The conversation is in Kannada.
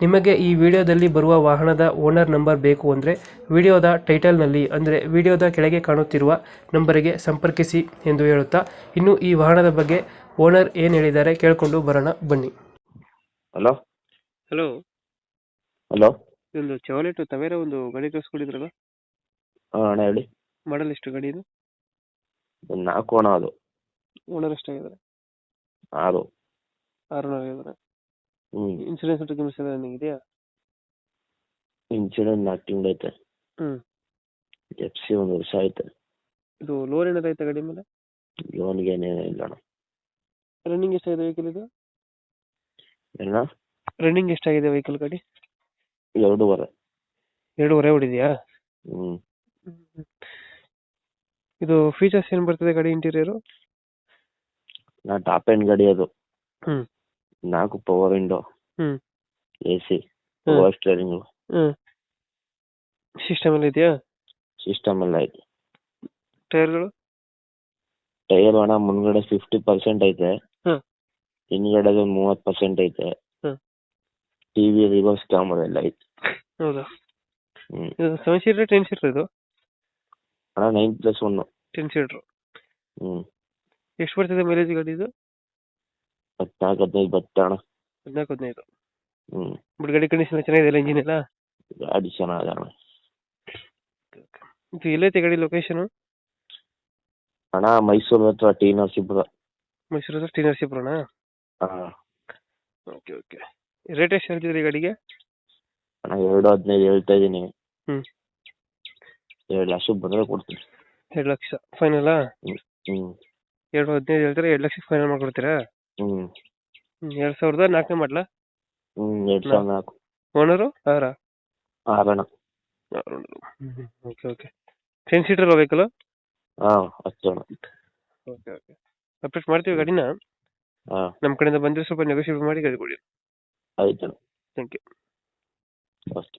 ನಿಮಗೆ ಈ ವಿಡಿಯೋದಲ್ಲಿ ಬರುವ ವಾಹನದ ಓನರ್ ನಂಬರ್ ಬೇಕು ಅಂದರೆ ವಿಡಿಯೋದ ಟೈಟಲ್ನಲ್ಲಿ ಅಂದರೆ ವಿಡಿಯೋದ ಕೆಳಗೆ ಕಾಣುತ್ತಿರುವ ನಂಬರಿಗೆ ಸಂಪರ್ಕಿಸಿ ಎಂದು ಹೇಳುತ್ತಾ ಇನ್ನು ಈ ವಾಹನದ ಬಗ್ಗೆ ಓನರ್ ಏನು ಹೇಳಿದ್ದಾರೆ ಕೇಳಿಕೊಂಡು ಬರೋಣ ಬನ್ನಿ. ಹಲೋ? ಹಲೋ? ಹಲೋ? ಇದೊಂದು ಚವಲೆಟು ತವೇರ ಒಂದು ಗಾಡಿ ತೋರಿಸ್ಕೊಂಡಿದ್ರಲ್ಲ? ಹಾಂ ಅಣ್ಣ ಹೇಳಿ. ಮಾಡಲ್ ಎಷ್ಟು ಗಾಡಿ ಇದು? ಒಂದು ನಾಲ್ಕು ಅಣ್ಣ ಅದು. ಓನರ್ ಎಷ್ಟಾಗಿದ್ದಾರೆ? ಆರು. ಆರು ಆಗಿದ್ದಾರೆ ಹ್ಞೂ ಇನ್ಸೂರೆನ್ಸ್ ಡಾಕ್ಯುಮೆಂಟ್ಸ್ ಎಲ್ಲ ನನಗೆ ಇದೆಯಾ ಇನ್ಶೂರೆನ್ಸ್ ನಾಲ್ಕು ತಿಂಗಳು ಐತೆ. ಹ್ಮ್. ಎಫ್ ಸಿ ಒಂದು ವರ್ಷ ಐತೆ ಇದು ಲೋನ್ ಏನಾದ್ರು ಐತೆ ಗಾಡಿ ಮೇಲೆ? ಲೋನ್ಗೆ ಏನೇನು ಇಲ್ಲ ಅಣ್ಣ. ರನ್ನಿಂಗ್ ಎಷ್ಟಾಗಿದೆ ವೆಹಿಕಲ್ ಇದು? ಎಲ್ಲ ರನ್ನಿಂಗ್ ಎಷ್ಟಾಗಿದೆ ವೆಹಿಕಲ್ ಗಾಡಿ? ಎರಡೂವರೆ. ಎರಡೂವರೆ ಹೊಡಿದೆಯಾ ಹ್ಞೂ ಇದು ಫೀಚರ್ಸ್ ಏನು ಬರ್ತದೆ ಗಾಡಿ ಇಂಟೀರಿಯರು ನಾ ಟಾಪ್ ಎಂಡ್ ಗಾಡಿ ಅದು. ಹ್ಞೂ ನಾಲ್ಕು power window hmm. A C hmm. Power steering ಹ್ಮ್. ಸಿಸ್ಟಮ್ ಎಲ್ಲ ಇದೆಯಾ? ಸಿಸ್ಟಮ್ ಎಲ್ಲ ಐತೆ. ಟೈರ್ಗಳು? ಟೈರ್ ಅಣ್ಣ ಮುಂದ್ಗಡೆ ಫಿಫ್ಟಿ ಪರ್ಸೆಂಟ್ ಐತೆ. ಹ್ಮ್. ಹಿಂದ್ಗಡೆ ಒಂದು ಮೂವತ್ತು ಪರ್ಸೆಂಟ್ ಐತೆ. ಹ್ಮ್. ಟಿವಿ ರಿವರ್ಸ್ ಕ್ಯಾಮರಾ ಎಲ್ಲ ಐತೆ. ಹೌದಾ? ಇದು ಸೆವೆನ್ ಸೀಟರ್ ಟೆನ್ ಸೀಟರ್ ಇದು? ಅಣ್ಣ nine plus one ten seater ಹ್ಮ್. ಎಷ್ಟು ಬರ್ತದೆ ಮೈಲೇಜ್ ಗಾಡಿ ಇದು? ಹದಿನಾಲ್ಕು ಹದಿನೈದು ಬರುತ್ತೆ ಅಣ್ಣ. ಹದಿನಾಲ್ಕು ಹದಿನೈದು. ಹ್ಞೂ ಬಟ್ ಗಾಡಿ ಕಂಡೀಷನ್ ಚೆನ್ನಾಗಿದೆ ಇಂಜಿನ್ ಎಲ್ಲ? ಗಾಡಿ ಚೆನ್ನಾಗಿದೆ ಅಣ್ಣ. ಇದು ಎಲ್ಲೈತೆ ಗಾಡಿ ಲೊಕೇಶನ್ ಅಣ್ಣ ಮೈಸೂರು ಹತ್ರ ಟಿ ನರಸೀಪುರ ಮೈಸೂರು ಹತ್ರ ಟಿ ನರಸೀಪುರನಾ ಹಾಂ. Okay okay. ರೇಟ್ ಎಷ್ಟು ಹೇಳ್ತಿದ್ರಿ ಗಾಡಿಗೆ? ಅಣ್ಣ ಎರಡು ಹದಿನೈದು ಹೇಳ್ತಾ ಇದ್ದೀನಿ. ಹ್ಮ್. ಎರಡು ಲಕ್ಷ ಬಂದರೆ ಕೊಡ್ತೀನಿ. ಎರಡು ಲಕ್ಷ. ಫೈನಲ್ ಹ್ಞೂ ಎರಡು ಹದಿನೈದು ಹೇಳ್ತಾರೆ ಎರಡು ಲಕ್ಷಕ್ಕೆ ಫೈನಲ್ ಮಾಡ್ಕೊಡ್ತೀರಾ? ಹ್ಞೂ ಎರಡು ಸಾವಿರದ ನಾಲ್ಕನೇ ಮಾಡಲಾ? ಹ್ಮ್ ಎರಡು ಸಾವಿರ ನಾಲ್ಕು. ಓನರು ಆರಾ ಆರಣ. Okay okay. Ten seater vehicle ಹಾಂ ಹತ್ತು ಅಣ್ಣ. Okay okay. ಅಪ್ಡೇಟ್ ಮಾಡ್ತೀವಿ ಗಾಡಿನ? ಹಾ. ನಮ್ಮ ಕಡೆಯಿಂದ ಬಂದರೆ ಸ್ವಲ್ಪ ನೆಗೋಷಿಯೇಟ್ ಮಾಡಿ ಗಾಡಿ ಕೊಡಿ. ಆಯ್ತು ಥ್ಯಾಂಕ್ ಯು ಅಷ್ಟೇ.